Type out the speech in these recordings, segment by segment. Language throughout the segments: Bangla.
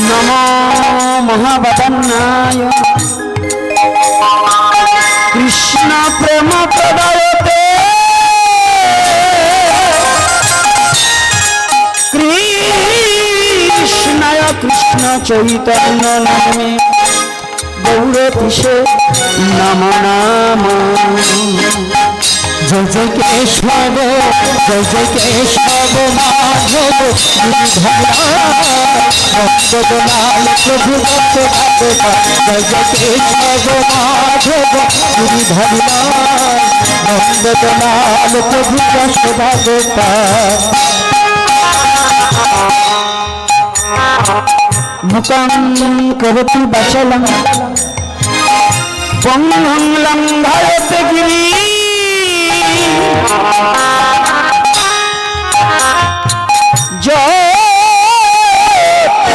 নম মহাবদন্নায় কৃষ্ণ প্রেম প্রদয়তে কৃষ্ণায় কৃষ্ণ চৈতন্য নামে গৌরতিষে নম নাম জয় জয় কেশব জয় জয় কেশব মাধব ভক্তলাল প্রভু জয় জয় কেশব মাধব গুরু ধরলাল নন্দলাল প্রভু মুখং করতি বচলং পঙ্গং লঙ্ঘয়তে গিরি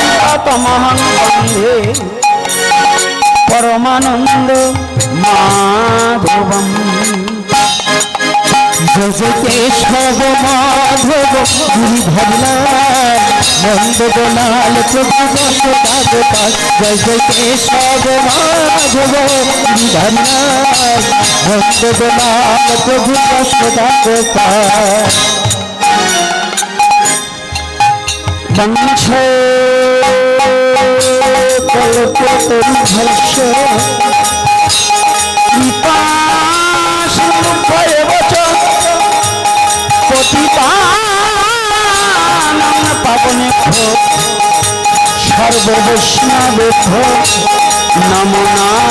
জয়তমহং বন্ধে পরমানন্দ মাধবম। জয় কেশব মাধব গুরু ধরলাল নন্দলাল প্রভু যশোদা গোপাল জয় জয় কৃপাসুভয়বচ সর্ববৈষ্ণবেভ্য নম নাম।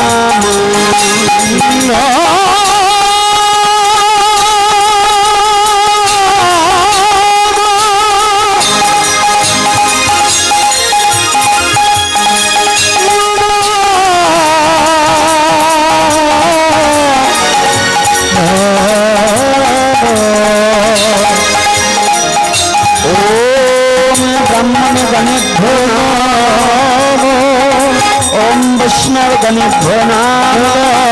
বৈষ্ণব গণেভ্যো নমঃ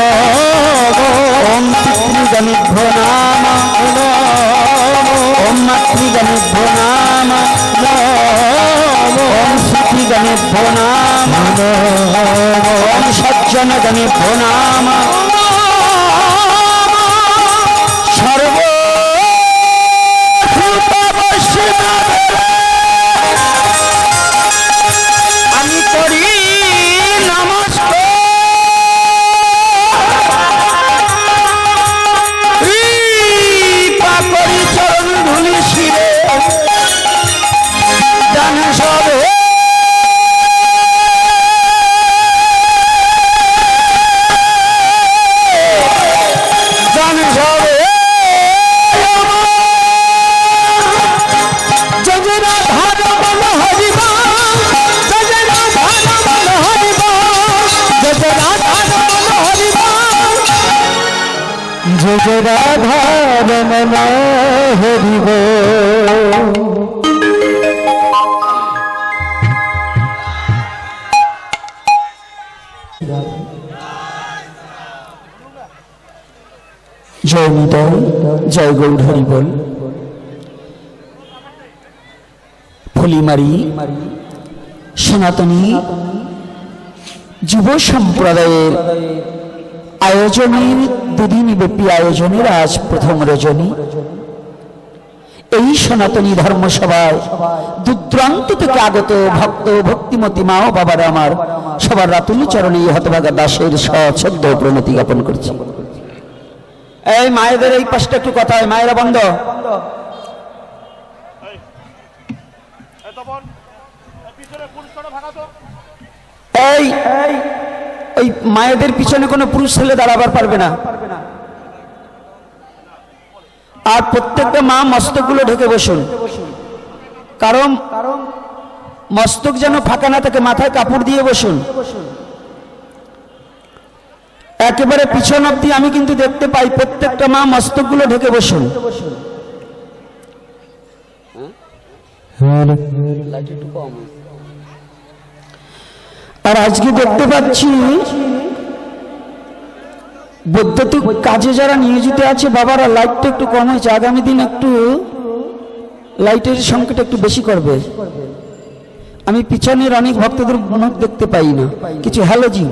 ওম পিতৃগণেভ্যো নমঃ ওম মাতৃগণেভ্যো জয় জয় রাধা রমন হরিব জয় নিতাই, জয় গৌর হরি বল। ফুলিমারি, সনাতনী যুব সম্প্রদায়ের আয়োজনের দুদিনব্যাপী আয়োজনের আজ প্রথম রজনী। এই সনাতনী ধর্মসভায় দূরান্ত থেকে আগত ভক্ত ভক্তিমতী মা ও বাবার আমার সবার রাতুল চরণে হতভাগা দাসের সশ্রদ্ধ প্রণতি জ্ঞাপন করছি। এই মায়েদের এই পাশটা একটু কথা মায়েরা বন্ধ। এই ওই মায়েদের পিছনে কোনো পুরুষ ছেলে দাঁড়াবার পারবে না। আর প্রত্যেকটা মা মস্তকগুলো ঢেকে বসুন। কারণ মস্তক যেন ফাঁকা না থাকে, মাথায় কাপড় দিয়ে বসুন। একেবারে পিছন অব্দি আমি কিন্তু দেখতে পাই, প্রত্যেকটা মা মস্তকগুলো ঢেকে বসুন। আর আজকে দেখতে পাচ্ছি বৈদ্যুতিক কাজে যারা নিয়োজিত আছে, বাবারা লাইটটা একটু কম হয়েছে। আগামী দিন একটু লাইটের সংখ্যাটা একটু বেশি করবে। আমি পিছনের অনেক ভক্তদের মুখ দেখতে পাই না। কিছু হ্যালোজিং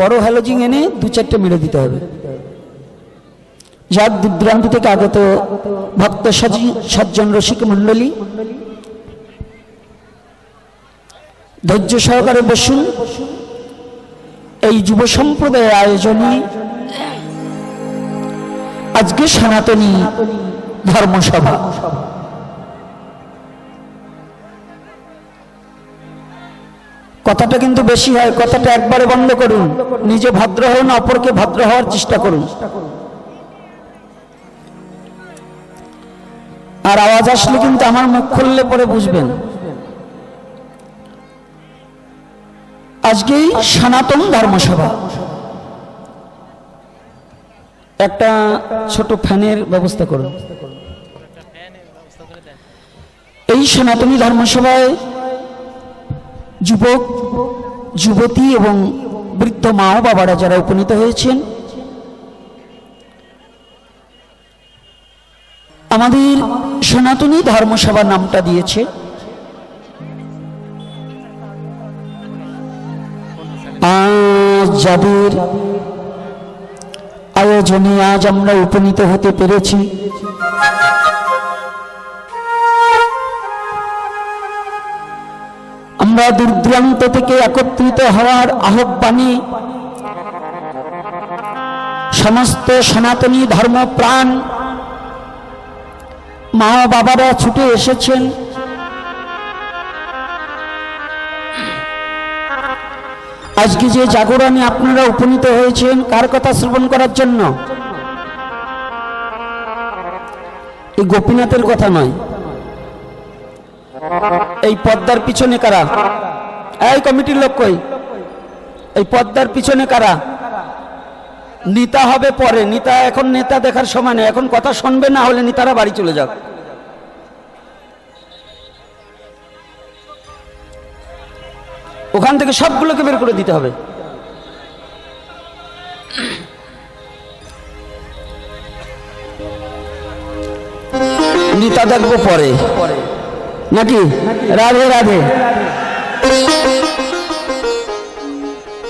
বড় হ্যালোজিং এনে দু চারটে মেরে দিতে হবে। যার দূরান্ত থেকে আগত ভক্ত সজ্জন রসিক মণ্ডলী ধৈর্য সহকারে বসুন। এই যুব সম্প্রদায়ের আয়োজনে আজকে সনাতনী ধর্মসভা। কথাটা কিন্তু বেশি হয়, কথাটা একবারে বন্ধ করুন। নিজে ভদ্র হন, অপরকে ভদ্র হওয়ার চেষ্টা করুন। আর আওয়াজ আসলে কিন্তু আমার মুখ খুললে পরে বুঝবেন। আজকেই সনাতন ধর্মসভা। একটা ছোট ফ্যানের ব্যবস্থা করুন। এই সনাতনী ধর্মসভায় যুবক, যুবতী এবং বৃদ্ধ মা ও বাবারা যারা উপনীত হয়েছেন, আমাদের সনাতনী ধর্মসভা নামটা দিয়েছে। যাদের আয়োজনে আজ আমরা উপনীত হতে পেরেছি। আমরা দূর থেকে একত্রিত হওয়ার আহ্বানে সমস্ত সনাতনী ধর্মপ্রাণ মা বাবারা ছুটে এসেছেন। আজকে যে জাগরণে আপনারা উপনীত হয়েছেন, কার কথা শ্রবণ করার জন্য? এই গোপীনাথের কথা নয়। এই পদ্মার পিছনে কারা? এই কমিটির লোক কই? এই পদ্মার পিছনে কারা? নেতা হবে পরে, নেতা এখন নেতা দেখার সময় নেই। এখন কথা শুনবে না হলে নেতারা বাড়ি চলে যাক। ওখান থেকে সবগুলোকে বের করে দিতে হবে। নেতা দেখব পরে। নাকি? রাধে রাধে।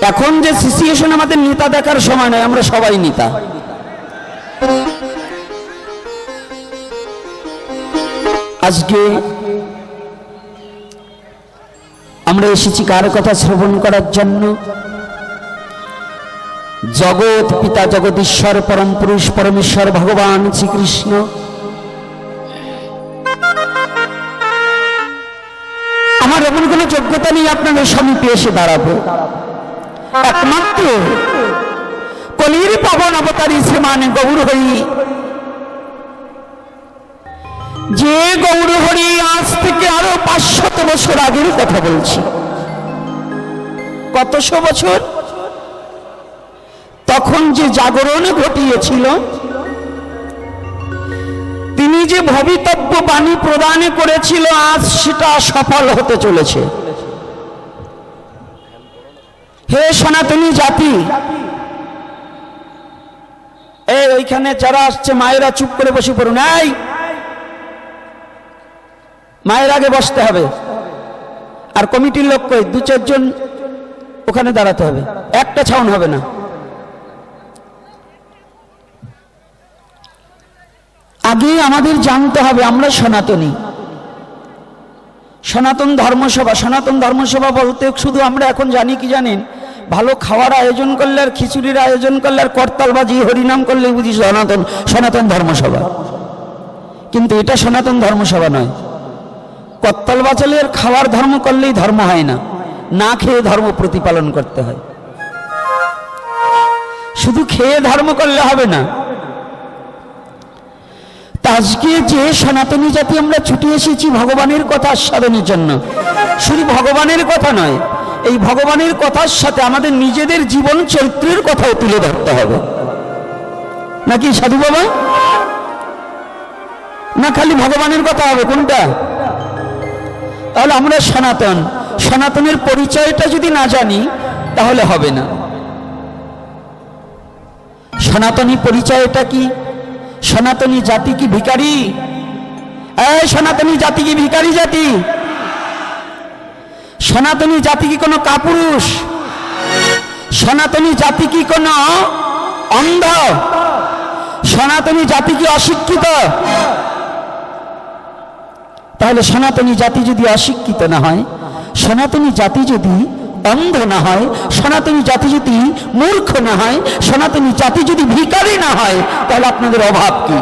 এখন যে সিচুয়েশন আমাদের নেতা দেখার সময় নয়, আমরা সবাই নেতা। আজকে আমরা এসেছি কার কথা শ্রবণ করার জন্য? জগৎ পিতা জগদীশ্বর, পরম পুরুষ, পরমেশ্বর, ভগবান শ্রীকৃষ্ণ। আমার এমন কোনো যোগ্যতা নেই আপনাদের সমীপে এসে দাঁড়াবো। একমাত্র কলির পাবন অবতারী শ্রীমান গৌর হরি যে গৌরহরি, আজ থেকে আরও পাঁচশত বছর আগের কথা বলছি। কতশো বছর? তখন যে জাগরণ ঘটিয়েছিল, তিনি যে ভবিতব্য বাণী প্রদান করেছিল, আজ সেটা সফল হতে চলেছে। হে সনাতনী জাতি, এই ওইখানে যারা আসছে, মায়েরা চুপ করে বসে পড়ুন। এই মায়ের আগে বসতে হবে। আর কমিটির লোক কই? দু চারজন ওখানে দাঁড়াতে হবে। একটা ছাউন হবে না। আগে আমাদের জানতে হবে, আমরা সনাতনী। সনাতন ধর্মসভা সনাতন ধর্মসভা বলতে শুধু আমরা এখন জানি কি জানেন? ভালো খাওয়ার আয়োজন করলে আর খিচুড়ির আয়োজন করলে আর করতালবাজি হরিনাম করলে বুঝি সনাতন সনাতন ধর্মসভা। কিন্তু এটা সনাতন ধর্মসভা নয়। কত্তল বাচালের খাওয়ার ধর্ম করলেই ধর্ম হয় না। না খেয়ে ধর্ম প্রতিপালন করতে হয়। শুধু খেয়ে ধর্ম করলে হবে না। আজকে যে সনাতনী জাতি আমরা ছুটে এসেছি ভগবানের কথা আস্বাদনের জন্য। শুধু ভগবানের কথা নয়, এই ভগবানের কথার সাথে আমাদের নিজেদের জীবন চরিত্রের কথাও তুলে ধরতে হবে। নাকি সাধু বাবা? না, খালি ভগবানের কথা হবে কোনটা? তাহলে আমরা সনাতন। সনাতনের পরিচয়টা যদি না জানি, তাহলে হবে না। সনাতনী পরিচয়টা কি? সনাতনী জাতি কি ভিখারি? এই সনাতনী জাতি কি ভিখারি জাতি? সনাতনী জাতি কি কোনো কাপুরুষ? সনাতনী জাতি কি কোনো অন্ধ? সনাতনী জাতি কি অশিক্ষিত? তাহলে সনাতনী জাতি যদি অশিক্ষিত না হয়, সনাতনী জাতি যদি অন্ধ না হয়, সনাতনী জাতি যদি মূর্খ না হয়, সনাতনী জাতি যদি ভিকারি না হয়, তাহলে আপনাদের অভাব কি?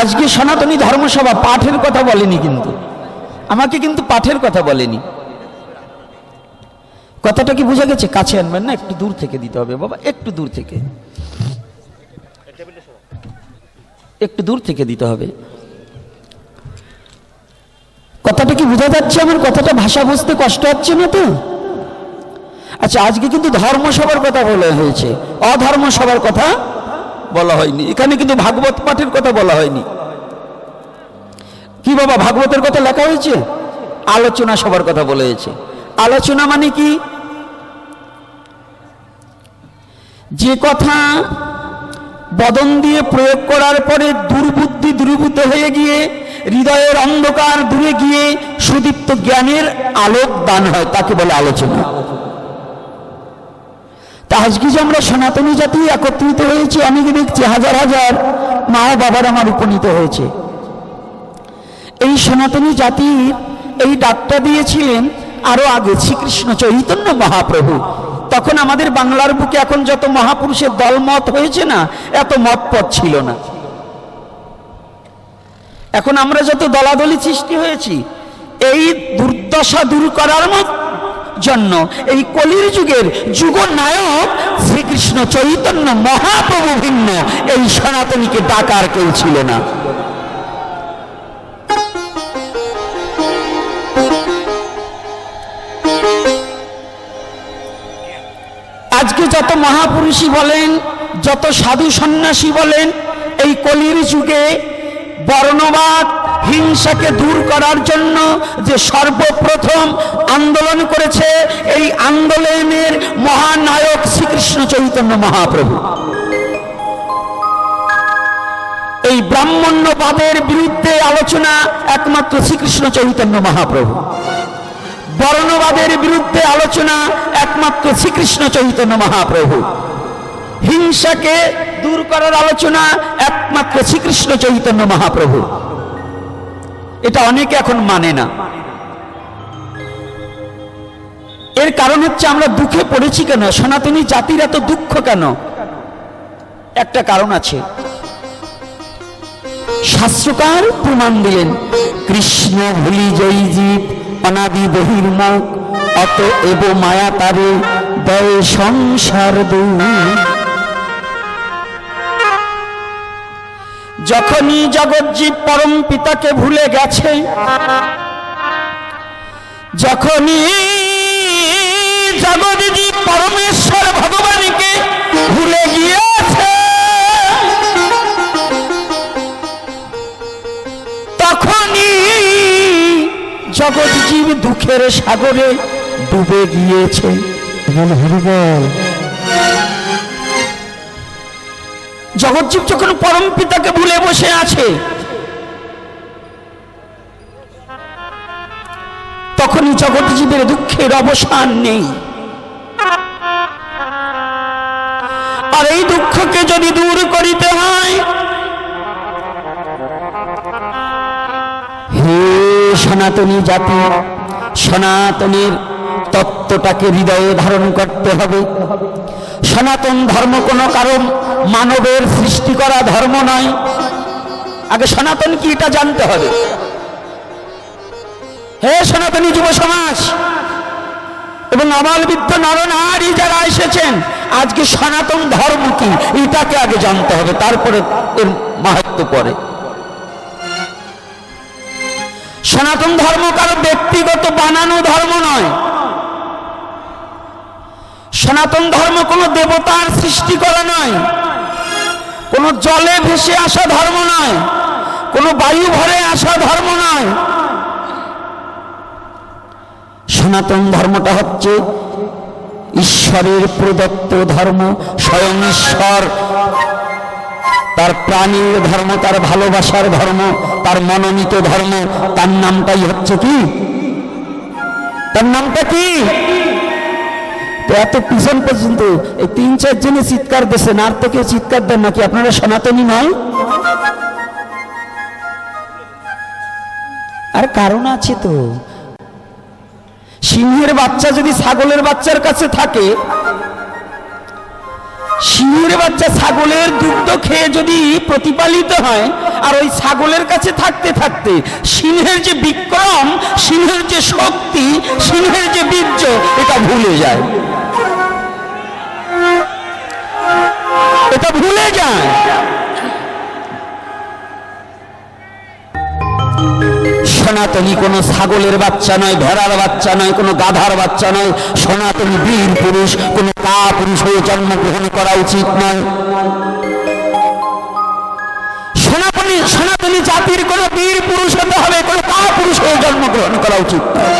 আজকে সনাতনী ধর্মসভা পাঠের কথা বলেনি কিন্তু। আমাকে কিন্তু পাঠের কথা বলেনি। কথাটা কি বোঝা গেছে? কাছে আনবেন না, একটু দূর থেকে দিতে হবে বাবা, একটু দূর থেকে। একটু দূর থেকে দিতে হবে। কথাটা কি বোঝা যাচ্ছে আমার? কথাটা ভাষা বুঝতে কষ্ট হচ্ছে না তো? আচ্ছা আজকে কিন্তু ধর্মসভার কথা বলা হয়েছে। অধর্ম সভার কথা বলা হয়নি। এখানে কিন্তু ভাগবত পাঠের কথা বলা হয়নি। কি বাবা, ভাগবতের কথা লেখা হয়েছে? আলোচনা সবার কথা বলা হয়েছে। আলোচনা মানে কি? যে কথা বদন দিয়ে প্রয়োগ করার পরে দুর্বুদ্ধি দূরীভূত হয়ে গিয়ে, হৃদয়ের অন্ধকার দূরে গিয়ে সুদীপ্ত জ্ঞানের আলোক দান হয়, তাকে বলে আলোচনা। তা আজকে যে আমরা সনাতনী জাতি একত্রিত হয়েছি আমি কি দেখছি হাজার হাজার মা বাবার আমার উপনীত হয়েছে। এই সনাতনী জাতির এই ডাকটা দিয়েছিলেন আরও আগে শ্রীকৃষ্ণ চৈতন্য মহাপ্রভু। তখন আমাদের বাংলার বুকে এখন যত মহাপুরুষের দলমত হয়েছে না, এত মতপথ ছিল না। এখন আমরা যত দলাদলি সৃষ্টি হয়েছি, এই দুর্দশা দূর করার মত জন্য এই কলির যুগের যুগ নায়ক শ্রীকৃষ্ণ চৈতন্য মহাপ্রভু ভিন্ন, এই সনাতনীকে ডাকার কেউ ছিল না। আজকে যত মহাপুরুষই বলেন, যত সাধু সন্ন্যাসী বলেন, এই কলির যুগে বর্ণবাদ, হিংসাকে দূর করার জন্য যে সর্বপ্রথম আন্দোলন করেছে, এই আন্দোলনের মহানায়ক শ্রীকৃষ্ণ চৈতন্য মহাপ্রভু। এই ব্রাহ্মণ্যবাদের বিরুদ্ধে আলোচনা একমাত্র শ্রীকৃষ্ণ চৈতন্য মহাপ্রভু। বর্ণবাদের বিরুদ্ধে আলোচনা একমাত্র শ্রীকৃষ্ণ চৈতন্য মহাপ্রভু। হিংসাকে দূর করার আলোচনা একমাত্র শ্রীকৃষ্ণ চৈতন্য মহাপ্রভু। এটা অনেকে এখন মানে না। এর কারণ হচ্ছে আমরা দুঃখে পড়েছি কেন? সনাতনী জাতির এত দুঃখ কেন? একটা কারণ আছে। শাস্ত্রকার প্রমাণ দিলেন, কৃষ্ণ ভুলি জয়ী জীব অনাদি বহির্মুখ অত এব মায়া তারে দয় সংসার যখনই জগৎজীব পরম পিতাকে ভুলে গেছে, যখনই জগৎজীব পরমেশ্বর ভগবানকে ভুলে গিয়েছে জগৎজীব দুঃখের সাগরে ডুবে গিয়েছে। বল জগৎজীব যখন পরম পিতাকে ভুলে বসে আছে তখনই জগৎজীবের দুঃখের অবসান নেই। আর এই দুঃখকে যদি দূর করিতে হয় সনাতনী জাতি, সনাতনের তত্ত্বটাকে হৃদয়ে ধারণ করতে হবে। সনাতন ধর্ম কোনো কারণ, মানবের সৃষ্টি করা ধর্ম নয়। আগে সনাতন কি এটা জানতে হবে। হে সনাতনী যুব সমাজ, এবং আমাল বিদ্য নরনারী যারা এসেছেন, আজকে সনাতন ধর্ম কি, এটাকে আগে জানতে হবে, তারপরে এর মাহাত্ম পরে। সনাতন ধর্ম কারও ব্যক্তিগত বানানো ধর্ম নয়। সনাতন ধর্ম কোনো দেবতার সৃষ্টি করা নয়। কোনো জলে ভেসে আসা ধর্ম নয়। কোনো বায়ু ভরে আসা ধর্ম নয়। সনাতন ধর্মটা হচ্ছে ঈশ্বরের প্রদত্ত ধর্ম, স্বয়ং ঈশ্বর। তার প্রাণীর ধর্ম, তার ভালোবাসার ধর্ম, তার মনোনীত ধর্ম, তার নামটাই হচ্ছে কি? তার নামটা কি? এত পিছন পর্যন্ত এই তিন, চার জনে চিৎকার দিয়েছেন আর তো কেউ চিৎকার দেন নাকি? আপনারা সনাতনী নয়? আর কারণ আছে তো। সিংহের বাচ্চা যদি ছাগলের বাচ্চার কাছে থাকে সিংহের বাচ্চা ছাগলের দুগ্ধ খেয়ে যদি প্রতিপালিত হয়, আর ওই ছাগলের কাছে থাকতে থাকতে সিংহের যে বিক্রম, সিংহের যে শক্তি, সিংহের যে বীর্য, এটা ভুলে যায়। এটা ভুলে যায়। সনাতনী কোনো ছাগলের বাচ্চা নয়, ভেড়ার বাচ্চা নয়, কোনো গাধার বাচ্চা নয়। সনাতনী বীর পুরুষ, কোনো কা পুরুষ হয়ে জন্মগ্রহণ করা উচিত নয়। সনাতনী সনাতনী জাতির কোনো বীর পুরুষ হতে হবে, কোনো কা পুরুষ হয়ে জন্মগ্রহণ করা উচিত নয়।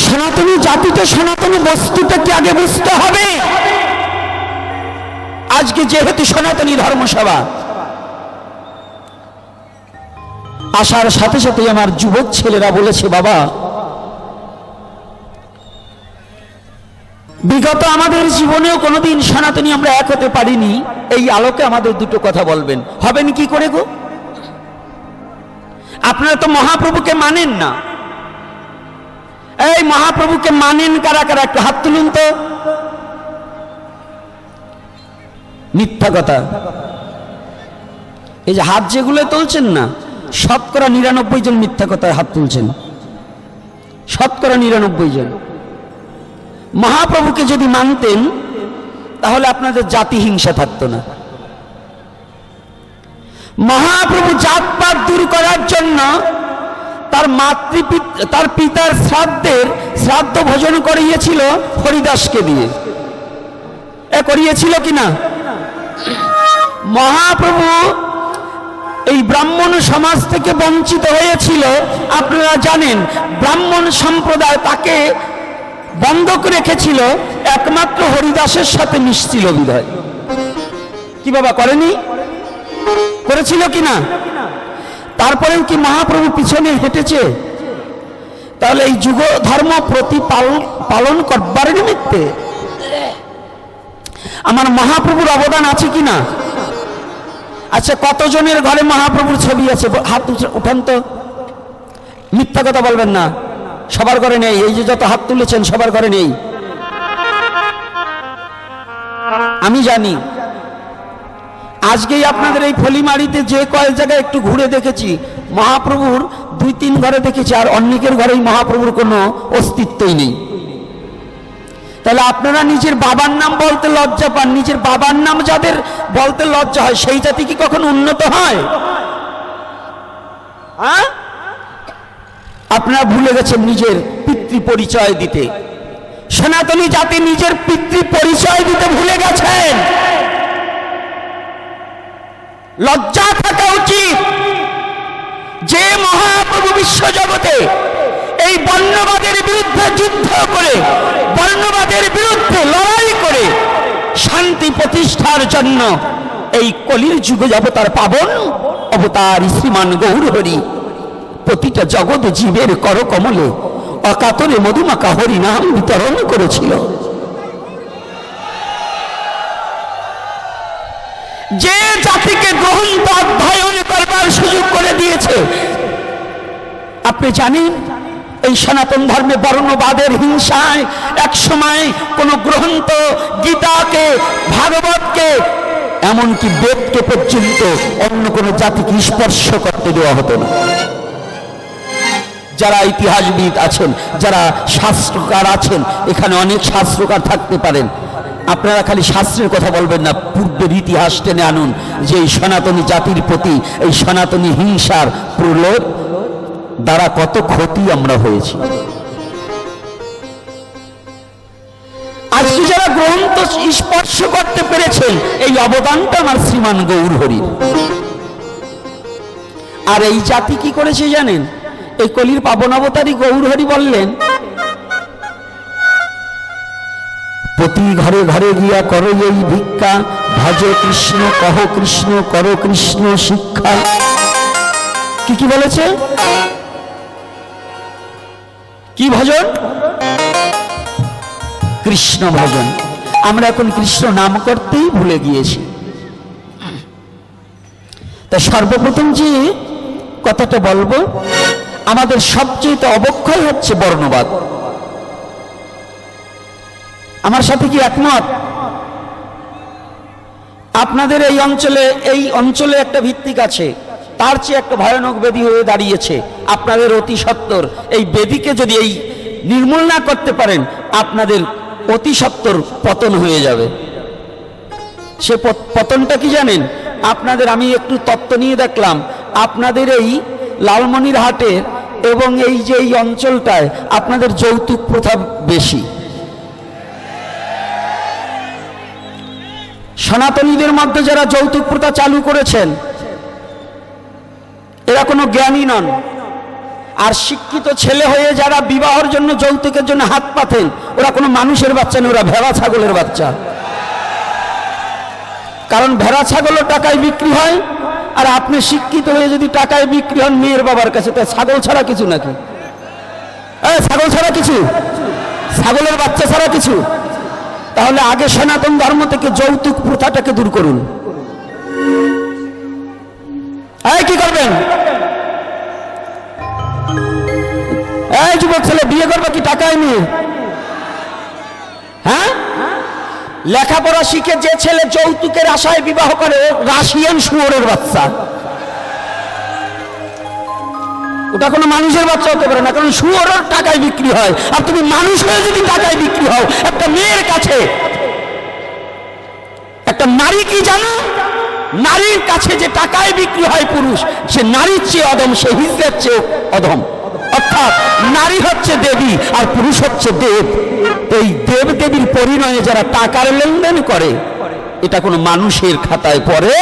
সনাতনী জাতিতে সনাতনী বস্তুটাকে আগে বুঝতে হবে? আজকে যেহেতু সনাতনী ধর্মসভা, আসার সাথে সাথে আমার যুবক ছেলেরা বলেছে, বাবা, বিগত আমাদের জীবনেও কোনোদিন সনাতনী আমরা এক হতে পারিনি। এই আলোকে আমাদের দুটো কথা বলবেন। হবেন কি করে গো? আপনারা তো মহাপ্রভুকে মানেন না। এই মহাপ্রভুকে মানেন কারা কারা? একটু হাত তুলুন তো। মিথ্যা কথা। এই যে হাত যেগুলো তুলছেন না, শতকরা নিরানব্বই জন মিথ্যা কথায় হাত তুলছেন। শতকরা নিরানব্বই জন। মহাপ্রভুকে যদি মানতেন, তাহলে আপনাদের জাতি হিংসা থাকতো না। মহাপ্রভু জাতপাত দূর করার জন্য তার মাতৃ তার পিতার শ্রাদ্ধের শ্রাদ্ধ ভোজন করিয়েছিল হরিদাসকে দিয়ে। এ করিয়েছিল কিনা? মহাপ্রভু, এই ব্রাহ্মণ সমাজ থেকে বঞ্চিত হয়েছিল, আপনারা জানেন, ব্রাহ্মণ সম্প্রদায় তাকে বন্ধক রেখেছিল, একমাত্র হরিদাসের সাথে মিশছিল বিধায়। কি বাবা করেনি? করেছিল কিনা তারপরেও কি মহাপ্রভু পিছনে হেঁটেছে? তাহলে এই যুগ ধর্ম প্রতিপালন পালন করবার নিমিত্তে আমার মহাপ্রভুর অবদান আছে কিনা আচ্ছা কতজনের ঘরে মহাপ্রভুর ছবি আছে? হাত উঠে- উঠান তো। মিথ্যা কথা বলবেন না। সবার ঘরে নেই। এই যে যত হাত তুলেছেন, সবার ঘরে নেই। আমি জানি। আজকেই আপনাদের এই ফলিমারিতে যে কয়েক জায়গায় একটু ঘুরে দেখেছি, মহাপ্রভুর দুই তিন ঘরে দেখেছি, আর অনেকের ঘরেই মহাপ্রভুর কোনো অস্তিত্বই নেই। তাহলে আপনারা নিজের বাবার নাম বলতে লজ্জা পান। নিজের বাবার নাম যাদের বলতে লজ্জা হয়, সেই জাতি কি কখন উন্নত হয়? হ্যাঁ? আপনারা ভুলে গেছেন নিজের পিতৃ পরিচয় দিতে। সনাতনী জাতি নিজের পিতৃ পরিচয় দিতে ভুলে গেছেন। লজ্জা থাকা উচিত। যে মহাপ্রভু বিশ্বজগতে এই বর্ণবাদের বিরুদ্ধে যুদ্ধ করে, বর্ণবাদের বিরুদ্ধে লড়াই করে শান্তি প্রতিষ্ঠার জন্য এই কলির যুগ অবতার পাবন, অবতার শ্রীমান গৌর হরি প্রতিটা জগৎ জীবের করকমলে, অকাতরে মধুমাকা হরি নাম বিতরণ করেছিল। যে জাতিকে গ্রন্থ অধ্যয়ন করবার সুযোগ করে দিয়েছে, আপনি জানেন এই সনাতন ধর্মে বর্ণবাদের হিংসায় এক সময় কোন গ্রন্থ গীতাকে, ভাগবতকে, এমনকি বেদকে পর্যন্ত অন্য কোন জাতিকে স্পর্শ করতে দেওয়া হতো না। যারা ইতিহাসবিদ আছেন, যারা শাস্ত্রকার আছেন, এখানে অনেক শাস্ত্রকার থাকতে পারেন। আপনারা খালি শাস্ত্রের কথা বলবেন না, পূর্বের ইতিহাস টেনে আনুন যে এই সনাতনী জাতির প্রতি, এই সনাতনী হিংসার প্রলোভ দ্বারা কত ক্ষতি আমরা হয়েছি। আজকে যারা গ্রন্থ স্পর্শ করতে পেরেছেন, এই অবদানটা আমার শ্রীমান গৌর হরির। আর এই জাতি কি করেছে জানেন? এই কলির পাবন অবতারী গৌর হরি বললেন, প্রতি ঘরে ঘরে গিয়া করো এই ভিক্ষা। ভজ কৃষ্ণ, কহ কৃষ্ণ, করো কৃষ্ণ শিক্ষা। কি কি বলেছে? কি ভজন? কৃষ্ণ ভজন। আমরা এখন কৃষ্ণ নাম করতেই ভুলে গিয়েছি। তা সর্বপ্রথম যে কথাটা বলব, আমাদের সবচেয়ে অবক্ষয় হচ্ছে বর্ণবাদ। আমার সাথে কি একমত? আপনাদের এই অঞ্চলে এই অঞ্চলে একটা ভিত্তিক আছে। তার চেয়ে একটা ভয়ানক বেদি হয়ে দাঁড়িয়েছে। আপনাদের অতি সত্তর। এই বেদিকে যদি এই নির্মূল না করতে পারেন, আপনাদের অতি সত্তর পতন হয়ে যাবে। সে পত- পতনটা কি জানেন? আপনাদের আমি একটু তত্ত্ব নিয়ে দেখলাম। আপনাদের এই লালমনির হাটের এবং এই যে এই অঞ্চলটায় আপনাদের যৌতুক প্রথা বেশি। সনাতনীদের মধ্যে যারা যৌতুক প্রথা চালু করেছেন এরা কোনো জ্ঞানী নন। আর শিক্ষিত ছেলে হয়ে যারা বিবাহের জন্য যৌতুকের জন্য হাত পাতেন, ওরা কোনো মানুষের বাচ্চা নয়, ওরা ভেড়া ছাগলের বাচ্চা। কারণ ভেড়া ছাগলও টাকায় বিক্রি হয়, আর আপনি শিক্ষিত হয়ে যদি টাকায় বিক্রি হন মেয়ের বাবার কাছে তাই ছাগল ছাড়া কিছু নাকি? ছাগল ছাড়া কিছু? ছাগলের বাচ্চা ছাড়া কিছু? তাহলে আগে সনাতন ধর্ম থেকে যৌতুক প্রথাটাকে দূর করুন। এই, কি করবেন? এই যুবক ছেলে, বিয়ে করবে কি টাকায় নিয়ে হ্যাঁ? লেখাপড়া শিখে যে ছেলে যৌতুকের আশায় বিবাহ করে রাশিয়ান শুয়োরের বাচ্চা। ওটা কোনো মানুষের বাচ্চা হতে পারে না, কারণ শুয়োরের টাকায় বিক্রি হয়। আর তুমি মানুষ হয়ে যদি টাকায় বিক্রি হও, একটা মেয়ের কাছে, একটা নারী কি জানো? নারীর কাছে যে টাকায় বিক্রি হয় পুরুষ, সে নারীর চেয়ে অদম সে হিজড়ের চেয়ে অধম। অর্থাৎ নারী হচ্ছে দেবী আর পুরুষ হচ্ছে দেব। এই দেব দেবীর পরিণয়ে যারা টাকার লেনদেন করে, এটা কোনো মানুষের খাতায় পড়ে?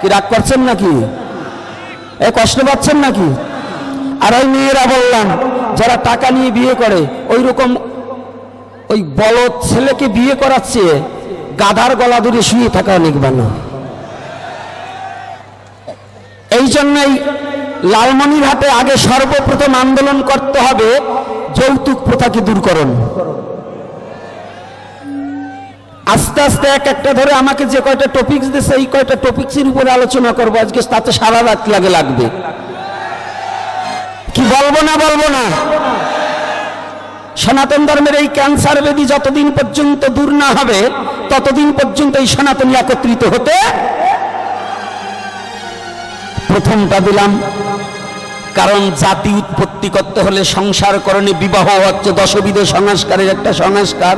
কি রাগ করছেন নাকি? এ কষ্ট পাচ্ছেন নাকি? আর ওই মেয়েরা বললাম, যারা টাকা নিয়ে বিয়ে করে ওই রকম ওই বলদ ছেলেকে বিয়ে করাচ্ছে, গাধার গলা ধরে শুয়ে থাকা অনেক ভালো এই জন্যই লালমনির হাটে আগে সর্বপ্রথম আন্দোলন করতে হবে যৌতুক প্রথাকে দূরকরণ আস্তে আস্তে এক একটা ধরে আমাকে যে কয়টা টপিকস দিয়েছে এই কয়টা টপিক্সের উপরে আলোচনা করব। আজকে তাতে সারা রাত লাগে, লাগবে। কি বলব না বলব না? সনাতন ধর্মের এই ক্যান্সার বেদি যতদিন পর্যন্ত দূর না হবে, ততদিন পর্যন্ত এই সনাতনী একত্রিত হতে প্রথমটা দিলাম। কারণ জাতি উৎপত্তি করতে হলে সংসার করণে বিবাহ হচ্ছে দশবিধ সংস্কারের একটা সংস্কার।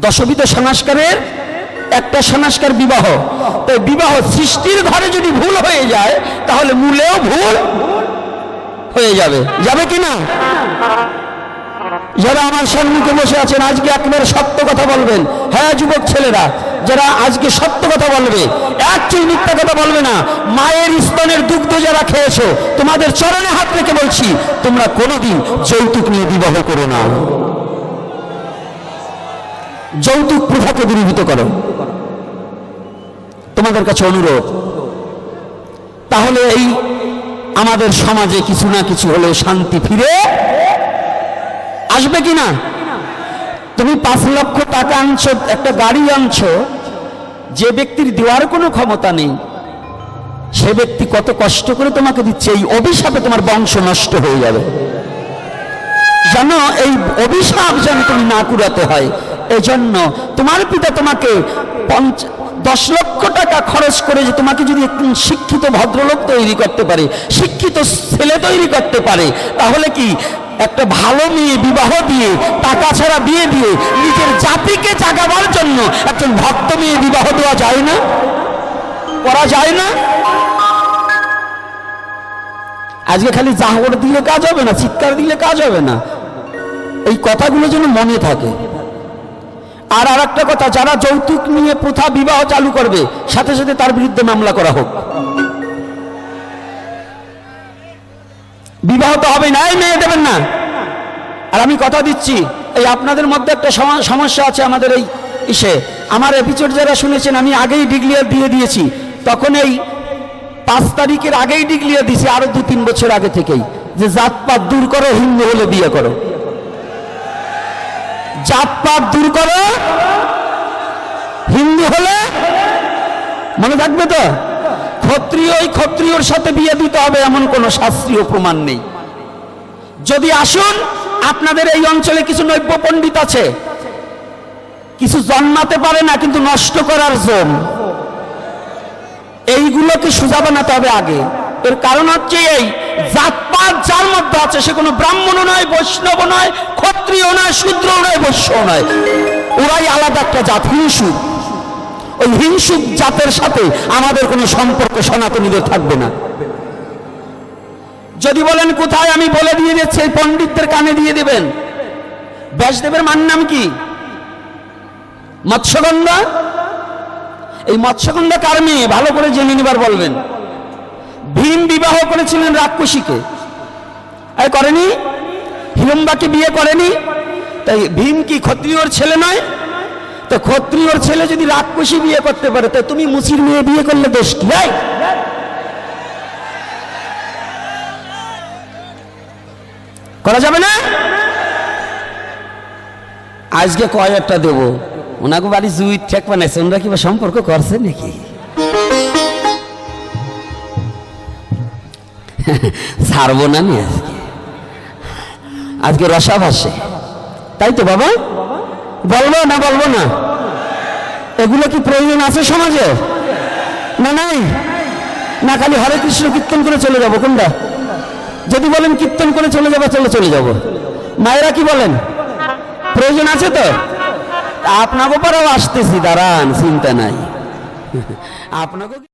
দশবিধ সংস্কারের একটা সংস্কার বিবাহ। তো বিবাহ সৃষ্টির ঘরে যদি ভুল হয়ে যায়, তাহলে মূলেও ভুল হয়ে যাবে। যাবে কি না? যারা আমার সম্মুখে বসে আছেন, আজকে একবার সত্য কথা বলবেন। হ্যাঁ যুবক ছেলেরা যারা আজকে সত্য কথা বলবে, এক চুই মিথ্যা কথা বলবে না। মায়ের স্তনের দুগ্ধ যারা খেয়েছো, তোমাদের চরণে হাত রেখে বলছি, তোমরা কোনোদিন যৌতুক নিয়ে বিবাহ করো না। যৌতুক প্রথাকে দূরীভূত করো। তোমাদের কাছে অনুরোধ, তাহলে এই আমাদের সমাজে কিছু না কিছু হলে শান্তি ফিরে আসবে কি না তুমি পাঁচ লক্ষ টাকা আনছো, একটা গাড়ি আনছো, যে ব্যক্তির দেওয়ার কোনো ক্ষমতা নেই, সে ব্যক্তি কত কষ্ট করে তোমাকে দিচ্ছে, এই অভিশাপে তোমার বংশ নষ্ট হয়ে যাবে। যেন এই অভিশাপ যেন তুমি না কুড়াতে হয়, এজন্য তোমার পিতা তোমাকে পঞ্চ, দশ লক্ষ টাকা খরচ করে যে তোমাকে যদি শিক্ষিত ভদ্রলোক তৈরি করতে পারে, শিক্ষিত ছেলে তৈরি করতে পারে, তাহলে কি একটা ভালো মেয়ে বিবাহ দিয়ে, টাকা ছাড়া বিয়ে দিয়ে নিজের জাতিকে জাগাবার জন্য একজন ভক্ত মেয়ে বিবাহ দেওয়া যায় না? করা যায় না? আজকে খালি জাহর দিলে কাজ হবে না, চিৎকার দিলে কাজ হবে না। এই কথাগুলো যেন মনে থাকে। আর আর একটা কথা, যারা যৌতুক নিয়ে প্রথা বিবাহ চালু করবে, সাথে সাথে তার বিরুদ্ধে মামলা করা হোক। বিবাহ তো হবে না, এই মেয়ে দেবেন না। আর আমি কথা দিচ্ছি, এই আপনাদের মধ্যে একটা সম- সমস্যা আছে আমাদের এই ইসে। আমার এপিসোড যারা শুনেছেন, আমি আগেই ডিক্লিয়ার দিয়ে দিয়েছি। তখন এই পাঁচ তারিখের আগেই ডিক্লিয়ার দিয়েছি আরও দু তিন বছর আগে থেকেই। যে জাতপাত দূর করো, হিন্দু হলে বিয়ে করো। জাতপাত দূর করো, হিন্দু হলে, মনে থাকবে তো? ক্ষত্রিয় ক্ষত্রিয়র সাথে বিয়ে দিতে হবে এমন কোনো শাস্ত্রীয় প্রমাণ নেই। যদি আসুন, আপনাদের এই অঞ্চলে কিছু নৈব্য পণ্ডিত আছে। কিছু জন্মাতে পারে না, কিন্তু নষ্ট করার জন্য এইগুলোকে সোজা বানাতে হবে আগে। এর কারণ হচ্ছে এই, জাতপাত যার মধ্যে আছে, সে কোনো ব্রাহ্মণও নয় বৈষ্ণব নয় ক্ষত্রিয় নয় শূদ্র নয় বৈশ্য নয়। ওরাই আলাদা একটা জাত হিংসুক ওই হিংসুক জাতের সাথে আমাদের কোনো সম্পর্ক সনাতনীদের থাকবে না। যদি বলেন কোথায় আমি বলে দিয়ে দিচ্ছি, এই পণ্ডিতদের কানে দিয়ে দেবেন। ব্যাসদেবের মান নাম কি? মৎস্যগন্ধা? এই মৎস্যগন্ধা কার মেয়ে? ভালো করে জেনে নিবার বলবেন। ভীম বিবাহ করেছিলেন রাক্ষসীকে। করেনি? হিরম্বাকে বিয়ে করেনি? তাই ভীম কি ক্ষত্রিয়র ছেলে নয়? তো ক্ষত্রিয়র ছেলে যদি রাক্ষসী বিয়ে করতে পারে, তো তুমি মুচির মেয়ে বিয়ে করলে দোষ কি? এই? করা যাবে না? আজকে কয়েকটা দেবো। ওনাকে বাড়ি জুই ঠেক বানাইছে। ওনারা কিবা সম্পর্ক করছে নাকি? ছাড়বো না নি আজকে। আজকে রসা ভাসে। তাই তো বাবা? বলব না বলব না? এগুলো কি প্রয়োজন আছে সমাজে? না নাই? না, খালি হরে কৃষ্ণ কীর্তন করে চলে যাব, কোনটা? যদি বলেন কীর্তন করে চলে যাব চলে চলে যাব। মায়েরা কি বলেন? প্রয়োজন আছে তো? আপনাকে পরেও আসতেছি, দাঁড়ান, চিন্তা নাই। আপনাকে